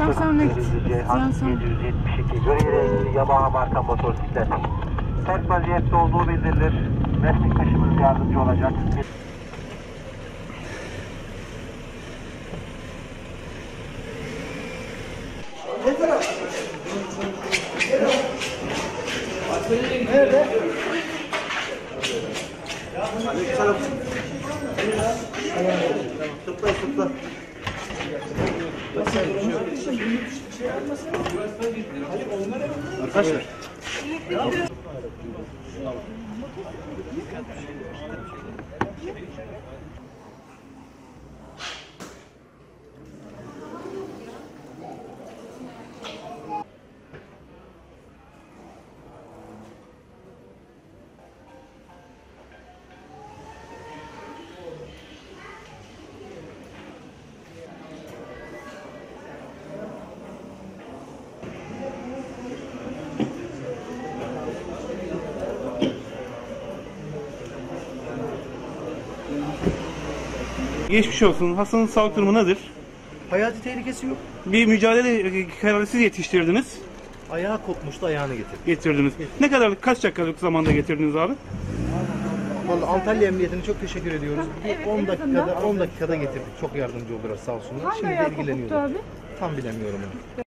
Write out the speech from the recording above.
Tam sonra git. Ceyhan Sen sonra. 772 Göreyle ilgili Yamaha marka motosiklet. Ters vaziyette olduğu bildirilir. Meslektaşımız yardımcı olacak. Arkadaşlar. Geçmiş olsun. Hastanın sağlık durumu nedir? Hayati tehlikesi yok. Bir mücadele kararı siz yetiştirdiniz, Ayağı kopmuştu ayağını getirdi. getirdiniz. Ne kadarlık, kaç dakikalık zamanda getirdiniz abi? Vallahi Antalya Emniyetine çok teşekkür ediyoruz. Bir 10 dakikada 10 dakikada getirdik. Çok yardımcı oldular sağ olsunlar. Hangi Şimdi de ayağı kopuktu ilgileniyorlar. abi? Tam bilemiyorum onu.